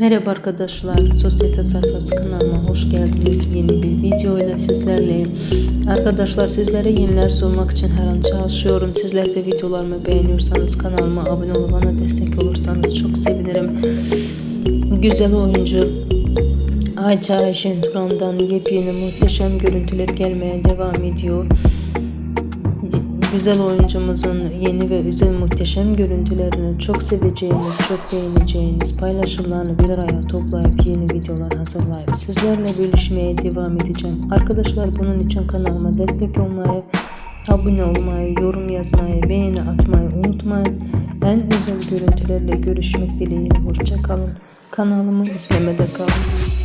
Merhaba arkadaşlar, Sosyete Sayfası kanalıma hoş geldiniz. Yeni bir video ile sizlerleyim. Arkadaşlar sizlere yeniler sunmak için her an çalışıyorum. Sizler de videolarımı beğeniyorsanız kanalıma abone olup bana destek olursanız çok sevinirim. Güzel oyuncu Ayça Ayşen Turan'dan yepyeni muhteşem görüntüler gelmeye devam ediyor. Güzel oyuncumuzun yeni ve güzel muhteşem görüntülerini çok seveceğiniz, çok beğeneceğiniz paylaşımlarını bir araya toplayıp yeni videolar hazırlayıp sizlerle bölüşmeye devam edeceğim. Arkadaşlar bunun için kanalıma destek olmayı, abone olmayı, yorum yazmayı, beğeni atmayı unutmayın. En güzel görüntülerle görüşmek dileğiyle. Hoşça kalın. Kanalımı izlemede kalın.